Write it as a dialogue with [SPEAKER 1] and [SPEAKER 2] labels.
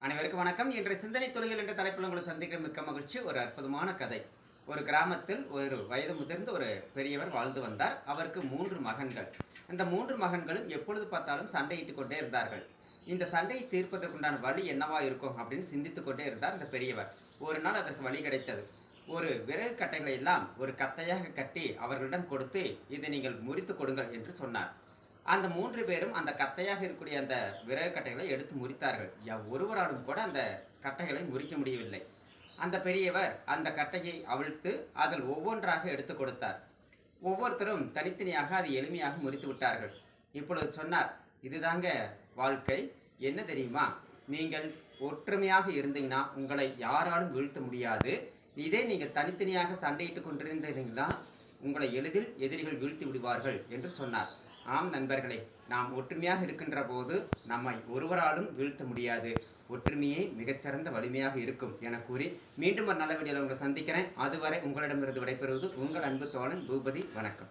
[SPEAKER 1] அனைவருக்கும் வணக்கம். என்ற சிந்தனை துறைகள் என்ற தலைப்பில் உங்களை சந்திக்கிற மிக்க மகிழ்ச்சி. ஒரு அற்புதமான கதை. ஒரு கிராமத்தில் ஒரு வயது முதிர்ந்த ஒரு பெரியவர் வாழ்ந்து வந்தார். அவருக்கு மூன்று மகன்கள். இந்த மூன்று மகன்களும் எப்பொழுது பார்த்தாலும் சண்டையிட்டுக் கொண்டே இருந்தார்கள். இந்த சண்டையை தீர்ப்பதற்குண்டான வழி என்னவா இருக்கும் அப்படின்னு சிந்தித்து கொண்டே இருந்தார் இந்த பெரியவர். ஒரு நாள் அதற்கு வழி கிடைத்தது. ஒரு விறகு கட்டைகளை எல்லாம் ஒரு கத்தையாக கட்டி அவர்களிடம் கொடுத்து இதை நீங்கள் முறித்து கொடுங்கள் என்று சொன்னார். அந்த மூன்று பேரும் அந்த கத்தையாக இருக்கக்கூடிய அந்த விறகு கட்டைகளை எடுத்து முறித்தார்கள். ஒருவராலும் கூட அந்த கட்டைகளை முறிக்க முடியவில்லை. அந்த பெரியவர் அந்த கட்டையை அவிழ்த்து அதில் ஒவ்வொன்றாக எடுத்து கொடுத்தார். ஒவ்வொருத்தரும் தனித்தனியாக அதை எளிமையாக முறித்து விட்டார்கள். இப்பொழுது சொன்னார் இதுதாங்க வாழ்க்கை. என்ன தெரியுமா? நீங்கள் ஒற்றுமையாக இருந்தீங்கன்னா உங்களை யாராலும் வீழ்த்த முடியாது. இதே நீங்கள் தனித்தனியாக சண்டையிட்டு கொண்டிருந்தீங்கன்னா உங்களை எளிதில் எதிரிகள் வீழ்த்தி விடுவார்கள் என்று சொன்னார். ஆம் நண்பர்களே நாம் ஒற்றுமையாக இருக்கின்ற போது நம்மை ஒருவராலும் வீழ்த்த முடியாது. ஒற்றுமையே மிகச்சிறந்த வலிமையாக இருக்கும் என கூறி மீண்டும் ஒரு நல்ல வீடியோவில் உங்களை சந்திக்கிறேன். அதுவரை உங்களிடமிருந்து விடைபெறுவது உங்கள் அன்பு தோழன் பூபதி. வணக்கம்.